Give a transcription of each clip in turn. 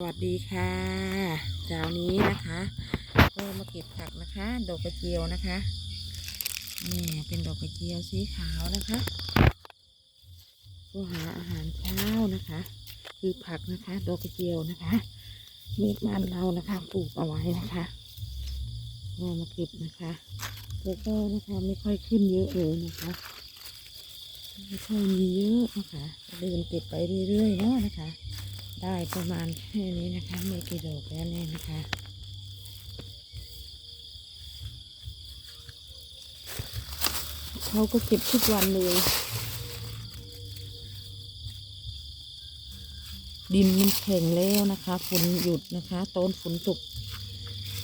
สวัสดีค่ะเช้านี้นะคะก็มาเก็บผักนะคะ ดอกกระเจียวนะคะนี่เป็นดอกกระเจียวสีขาวนะคะก็หาอาหารเช้านะคะ คือผักนะคะ ดอกกระเจียวนะคะเม็ดมันเรานะคะปลูกเอาไว้นะคะก็มาเก็บนะคะแล้วก็นะคะไม่ค่อยขึ้นเยอะเลยนะคะไม่ค่อยมีเยอะนะคะเดินเก็บไปเรื่อยๆเนาะนะคะ ได้ประมาณแค่นี้นะคะไม่กี่ดอกแล้วเนี่ยนะคะเขาก็เก็บทุกวันเลย ดินมันแข็งแล้วนะคะฝนหยุดนะคะตอนฝนตก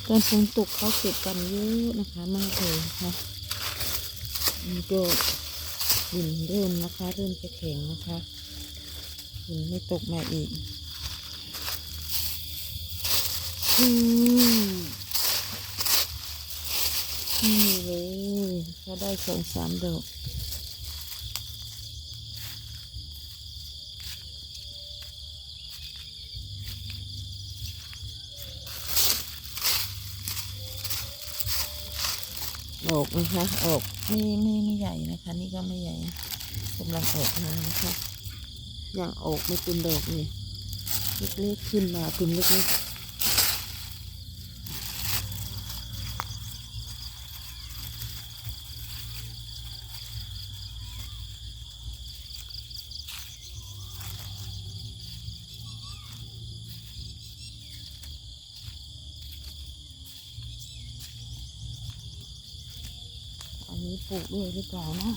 ตอนฝนตกเขาเก็บกันเยอะนะคะมากเลยนะคะนี่ก็ดินเริ่มนะคะ เริ่มจะแข็งนะคะฝนไม่ตกมาอีก อืมนี่เลยก็ได้สองสามดอกออกนะคะออกไม่ไม่ไม่ใหญ่นะคะ นี่ก็ไม่ใหญ่นะกำลังออกมานะคะยังออกไม่เป็นดอกเลยเล็กๆขึ้นมาเป็นเล็กๆ ถูกด้วยหรือเปล่านะ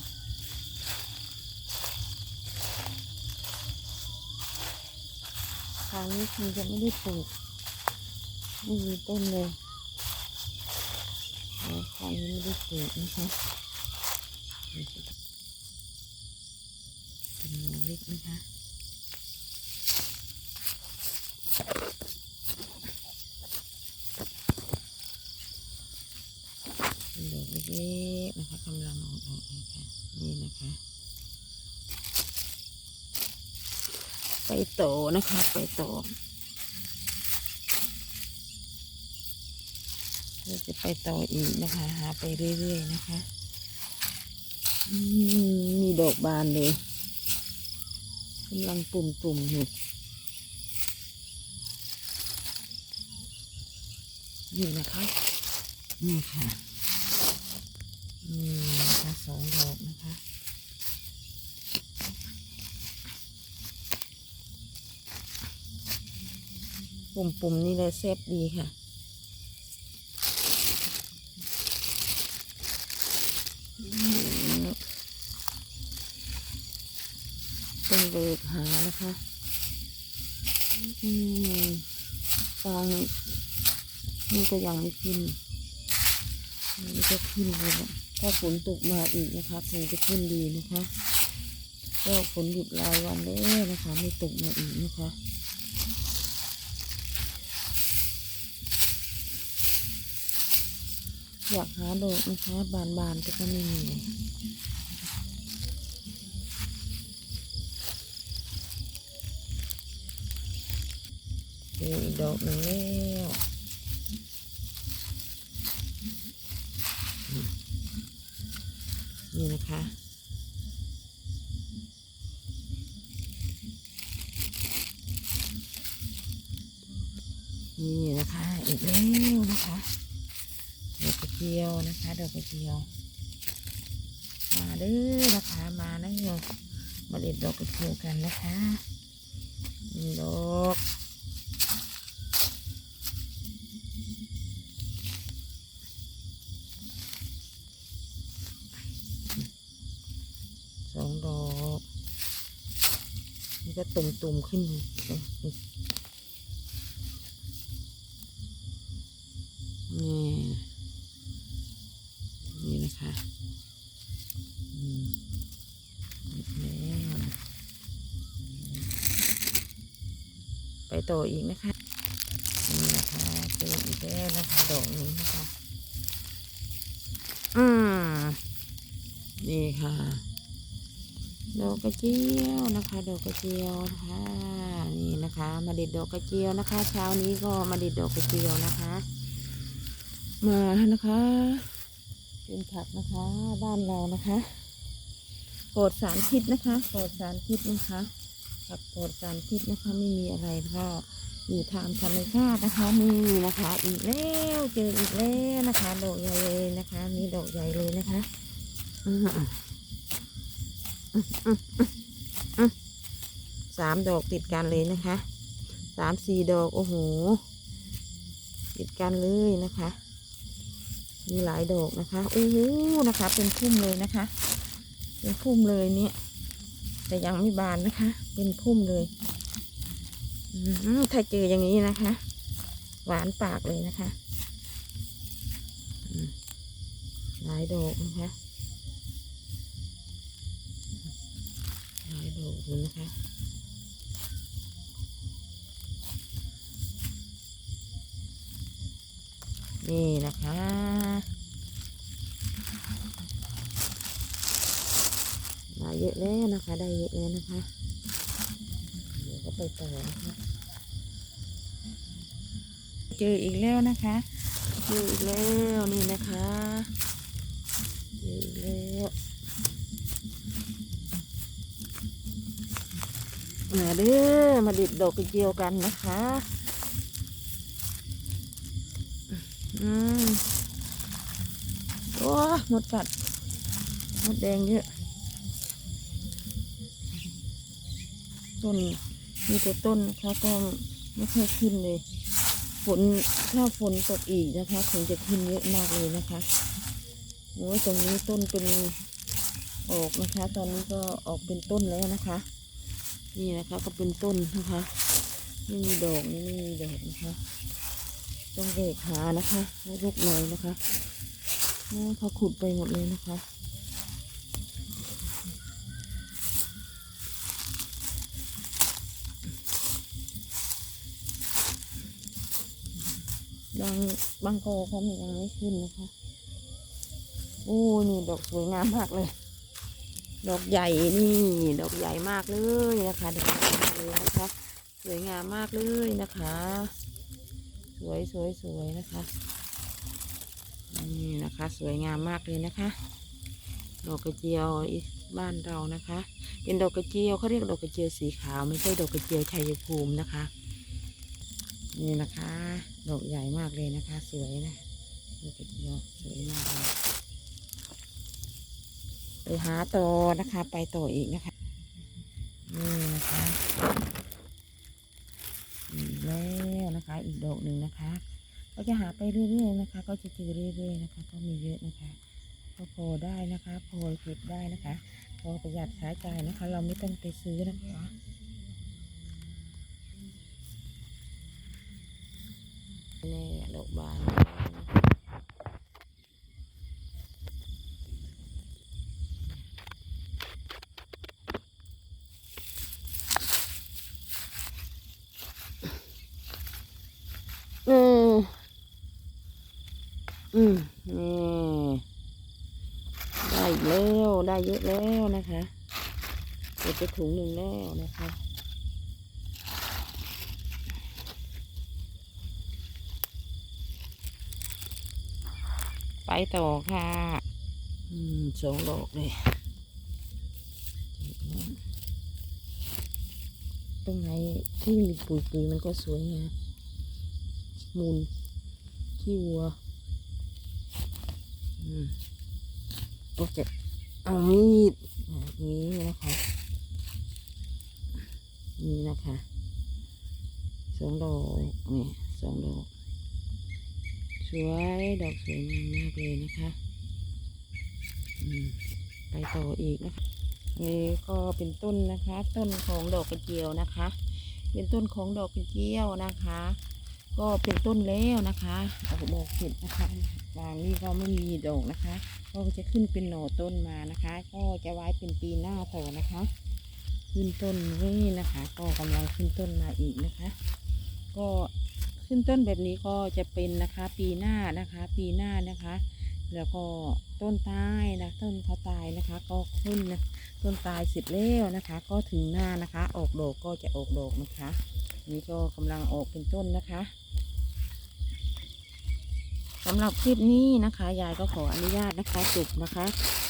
ทางนี้คงจะไม่ได้ปลูกไม่มีต้นเลยเออทางนี้ไม่ได้ปลูกนะคะเป็นหนูเล็กนะคะเป็นดอกเล็กำลังออกดอกนะคะนี่นะคะ ไป โตอนะคะไปโตอเราจะไปต่ออีกนะคะ หาไปเรื่อยๆนะคะมมีดอกบานเลยกำลังปุ่มๆอยู่นี่นะคะนี่ค่ะนี่นะคะสองดอกนะคะ ปุ่มๆนี่เลยเซฟดีค่ะ เป็นเบิกหานะคะอืมฟางนี่ก็ยังไม่ขึ้นนี่ก็ขึ้นเลยถ้าฝนตกมาอีกนะคะคงจะขึ้นดีนะคะ ก็ฝนหยุดรายวันแล้วนะคะ ไม่ตกมาอีกนะคะ อยากหาดอกนะคะบานๆแต่ก็ไม่มีอีกดอกหนึ่งแล้วนี่นะคะนี่นะคะอีกแล้วนะคะ ดอกกระเจียวนะคะ ดอกกระเจียว มาเด้อนะคะมานะโยมมาเด็ดดอกกระเจียวกันนะคะดอกสองดอก นี่ก็ตุ่มๆขึ้น ต่ออีกนะคะนี่นะคะเจออีกแล้วนะคะดอกนี้นะคะอืมนี่ค่ะ ดอกกระเจียวนะคะ ดอกกระเจียวนะคะนี่นะคะ มาเด็ดดอกกระเจียวนะคะ เช้านี้ก็มาเด็ดดอกกระเจียวนะคะ มาแล้วนะคะเป็นผักนะคะ บ้านเรานะคะปลอดสารพิษนะคะปลอดสารพิษนะคะ ผักปลอดสารพิษนะคะ ไม่มีอะไรก็อยู่ทางธรรมชาตินะคะนี่นะคะ อีกแล้วเจออีกแล้วนะคะดอกใหญ่เลยนะคะนี่ดอกใหญ่เลยนะคะอืมสามดอกติดกันเลยนะคะสามสี่ดอกโอ้โหติดกันเลยนะคะ มีหลายดอกนะคะโอ้โหนะคะ เป็นพุ่มเลยนะคะ เป็นพุ่มเลยเนี่ย แต่ยังไม่บานนะคะ เป็นพุ่มเลยถ้าเจออย่างนี้นะคะ หวานปากเลยนะคะหลายดอกนะคะหลายดอกเลยนะคะนี่นะคะได้เยอะแล้วนะคะ ได้เยอะแล้วนะคะ ไปต่อนะคะเจออีกแล้วนะคะเจออีกแล้วนี่นะคะเจออีกแล้วมาเด้อมาดิดดอกกระเจียวกันนะคะอืมโอ้หมดกัดหมดแดงเยอะต้น มีแต่ต้นนะคะก็ไม่ค่อยขึ้นเลย ฝนถ้าฝนตกอีกนะคะคงจะขึ้นเยอะมากเลยนะคะโอ้ยตรงนี้ต้นเป็นออกนะคะ ตอนนี้ก็ออกเป็นต้นแล้วนะคะ นี่นะคะก็เป็นต้นนะคะไม่มีดอกนี่ไม่มีดอกนะคะ ต้องเบรกหานะคะให้ลูกหน่อยนะคะเขาขุดไปหมดเลยนะคะ บางบางโกเขายังไม่ขึ้นนะคะโอ้นี่ดอกสวยงามมากเลย ดอกใหญ่นี่ ดอกใหญ่มากเลยนะคะดอกใหญ่มากเลยนะคะ สวยงามมากเลยนะคะ สวยสวยสวยนะคะนี่นะคะ สวยงามมากเลยนะคะ ดอกกระเจียวบ้านเรานะคะ เป็นดอกกระเจียวเขาเรียกดอกกระเจียวสีขาวไม่ใช่ดอกกระเจียวชัยภูมินะคะ นี่นะคะ ดอกใหญ่มากเลยนะคะ สวยนะดอกกระเจียวสวยมากเลยไปหาต่อนะคะ ไปต่ออีกนะคะ นี่นะคะอีกแล้วนะคะ อีกดอกหนึ่งนะคะ ก็จะหาไปเรื่อยๆนะคะ ก็จะเจอเรื่อยๆนะคะ ก็มีเยอะนะคะก็พอได้นะคะ พอเก็บได้นะคะ พอประหยัดใช้จ่ายนะคะ เราไม่ต้องไปซื้อนะคะ นี่ดอกบานอืมอืมนี่ได้อีกแล้ว ได้เยอะแล้วนะคะเก็บไปถุงหนึ่งแล้วนะคะ ไปต่อค่ะ อืมสองดอกเลยตรงไหนที่มีปุ๋ยปุ๋ยมันก็สวยงามมูลขี้วัวอืมก็จะเอามีดนี้นะคะนี่นะคะสองดอกนี่สองดอก สวยดอกสวยงามมากเลยนะคะไปต่ออีกนะคะนี่ก็เป็นต้นนะคะ ต้นของดอกกระเจียวนะคะ เป็นต้นของดอกกระเจียวนะคะ ก็เป็นต้นแล้วนะคะออกดอกเห็ดนะคะบางนี่ก็ไม่มีดอกนะคะก็จะขึ้นเป็นหน่อต้นมานะคะ ก็จะไว้เป็นปีหน้าต่อนะคะ ขึ้นต้นนี่นะคะ ก็กำลังขึ้นต้นมาอีกนะคะ ก็ ขึ้นต้นแบบนี้ก็จะเป็นนะคะ ปีหน้านะคะ ปีหน้านะคะ แล้วก็ต้นตายนะต้นเขาตายนะคะ ก็ขึ้นนะต้นตายเสร็จแล้วนะคะ ก็ถึงหน้านะคะ ออกดอกก็จะออกดอกนะคะ นี่ก็กำลังออกเป็นต้นนะคะสำหรับคลิปนี้นะคะ ยายก็ขออนุญาตนะคะจบนะคะ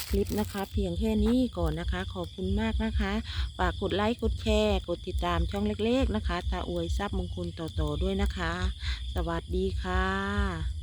คลิปนะคะ เพียงแค่นี้ก่อนนะคะ ขอบคุณมากนะคะฝากกดไลค์กดแชร์ กดติดตามช่องเล็กๆนะคะตาอวยทรัพย์มงคลต่อๆด้วยนะคะ สวัสดีค่ะ